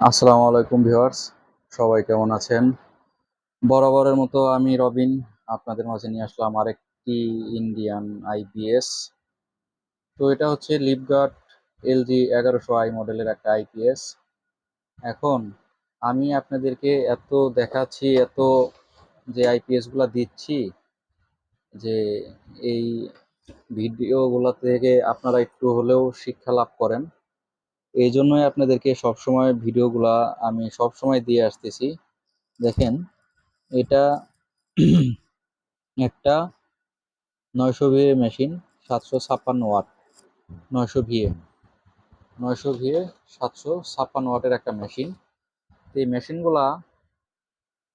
আসসালামু আলাইকুম ভিউয়ার্স, সবাই কেমন আছেন? বরাবরের মতো আমি রবিন, আপনাদের মাঝে নিয়ে আসলাম আরেকটি ইন্ডিয়ান আইপিএস তো এটা হচ্ছে লিপগার্ড এলজি এগারোশো আই মডেলের একটা আইপিএস এখন আমি আপনাদেরকে এত দেখাচ্ছি, এত যে আইপিএসগুলো দিচ্ছি, যে এই ভিডিওগুলো থেকে আপনারা একটু হলেও শিক্ষা লাভ করেন। এই জন্যই আপনাদেরকে সবসময় ভিডিওগুলা আমি সবসময় দিয়ে আসতেছি। দেখেন, এটা একটা নয়শো ভিএ মেশিন, সাতশো ছাপ্পান্ন ওয়াট। নয়শো ভিএ নয়শো ভিএ সাতশো ছাপ্পান্ন ওয়াটের একটা মেশিন। এই মেশিনগুলা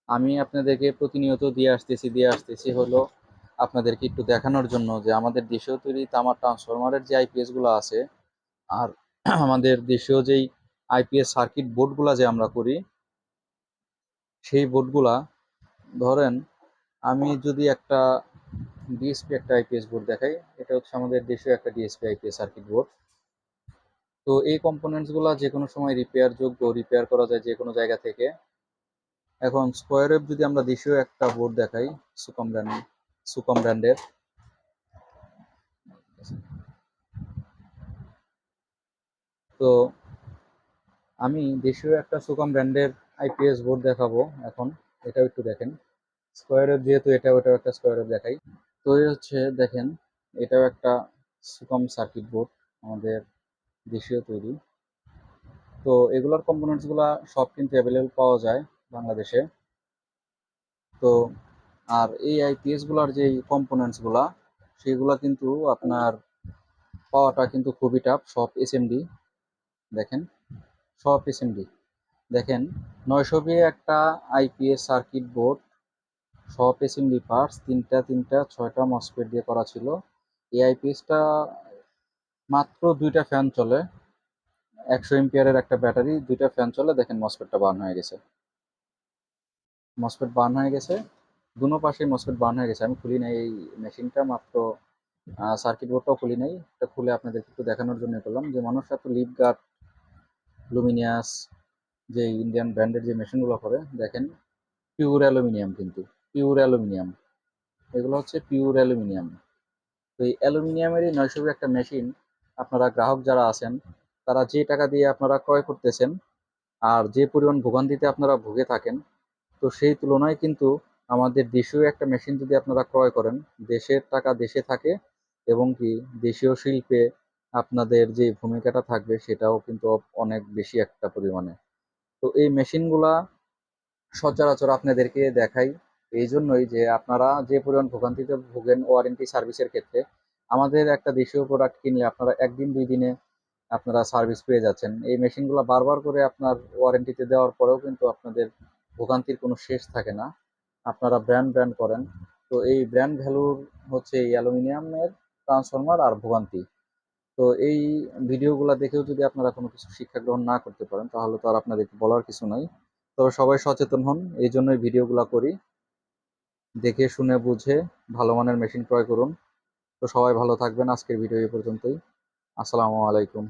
আমি আপনাদেরকে প্রতিনিয়ত দিয়ে আসতেছি দিয়ে আসতেছি হলো আপনাদেরকে একটু দেখানোর জন্য যে আমাদের দেশেও তৈরি তামার ট্রান্সফরমারের যে আইপিএসগুলো আছে, আর আমাদের দেশীয় যেই আইপিএস সার্কিট বোর্ডগুলা যে আমরা করি, সেই বোর্ডগুলা ধরেন আমি যদি একটা ডিএসপি একটা আইপিএস বোর্ড দেখাই, এটা হচ্ছে আমাদের দেশীয় একটা ডিএসপি আইপিএস সার্কিট বোর্ড তো এই কম্পোনেন্টসগুলো যে কোনো সময় রিপেয়ার যোগ্য রিপেয়ার করা যায় যে কোনো জায়গা থেকে। এখন স্কোয়ার যদি আমরা দেশীয় একটা বোর্ড দেখাই, সুকম ব্র্যান্ড সুকম ব্র্যান্ডের তো আমি দেশীয় একটা সুকম ব্র্যান্ডের আইপিএস বোর্ড দেখাবো এখন, এটাও একটু দেখেন। স্কোয়ার ওয়েভ যেহেতু এটা ওটাও একটা স্কোয়ার দেখাই। তো এই হচ্ছে দেখেন, এটাও একটা সুকম সার্কিট বোর্ড আমাদের দেশীয় তৈরি। তো এগুলোর কম্পোনেন্টসগুলো সব কিন্তু অ্যাভেলেবল পাওয়া যায় বাংলাদেশে। তো আর এই আইপিএসগুলোর যে কম্পোনেন্টসগুলা সেগুলো কিন্তু আপনার পাওয়াটা কিন্তু খুবই টাফ সব এসএমডি দেখেন, সব এসএমডি দেখেন, নয়শো বি একটা আইপিএস সার্কিট বোর্ড সব এসএমডি পার্টস তিনটা তিনটা, ছয়টা মসপেট দিয়ে করা ছিল। এই আইপিএসটা মাত্র দুইটা ফ্যান চলে। একশো এমপিয়ারের একটা ব্যাটারি, দুইটা ফ্যান চলে। দেখেন মসপেটটা বার্ন হয়ে গেছে। মসপেট বার্ন হয়ে গেছে। দুনো পাশে মসপেট বার্ন হয়ে গেছে। আমি খুলি নাই এই মেশিনটা মাত্র সার্কিট বোর্ডটাও খুলি নাই। এটা খুলে আপনাদের একটু দেখানোর জন্য করলাম যে মানুষ এত লিপ গার্ড লুমিনিয়াস যে ইন্ডিয়ান ব্র্যান্ডের যে মেশিনগুলো করে, দেখেন পিওর অ্যালুমিনিয়াম কিন্তু পিওর অ্যালুমিনিয়াম এগুলো হচ্ছে পিওর অ্যালুমিনিয়াম তো এই অ্যালুমিনিয়ামেরই নয়শো একটা মেশিন আপনারা গ্রাহক যারা আছেন, তারা যে টাকা দিয়ে আপনারা ক্রয় করতেছেন, আর যে পরিমাণ ভোগান্তিতে আপনারা ভুগে থাকেন, তো সেই তুলনায় কিন্তু আমাদের দেশীয় একটা মেশিন যদি আপনারা ক্রয় করেন, দেশের টাকা দেশে থাকে, এবং কি দেশীয় শিল্পে আপনাদের যে ভূমিকাটা থাকবে সেটাও কিন্তু অনেক বেশি একটা পরিমাণে। তো এই মেশিনগুলা সচরাচর আপনাদেরকে দেখাই। এই জন্যই যে আপনারা যে পরিমাণ ভোগান্তিতে ভোগেন ওয়ারেন্টি সার্ভিসের ক্ষেত্রে, আমাদের একটা দেশীয় প্রোডাক্ট কিনলে আপনারা একদিন, দুই দিনে আপনারা সার্ভিস পেয়ে যাচ্ছেন। এই মেশিনগুলো বারবার করে আপনার ওয়ারেন্টিতে দেওয়ার পরেও কিন্তু আপনাদের ভোগান্তির কোনো শেষ থাকে না। আপনারা ব্র্যান্ড ব্র্যান্ড করেন। তো এই ব্র্যান্ড ভ্যালুর হচ্ছে এই অ্যালুমিনিয়ামের ট্রান্সফরমার আর ভোগান্তি। তো এই ভিডিওগুলো দেখেও যদি আপনারা কোনো কিছু শিক্ষা গ্রহণ না করতে পারেন, তাহলে তো আর আপনাদেরকে বলার কিছু নাই। তবে সবাই সচেতন হন, এই জন্যই ভিডিওগুলো করি। দেখে, শুনে, বুঝে, ভালো মানের মেশিন ক্রয় করুন। তো সবাই ভালো থাকবেন। আজকের ভিডিও এ পর্যন্তই। আসসালামু আলাইকুম।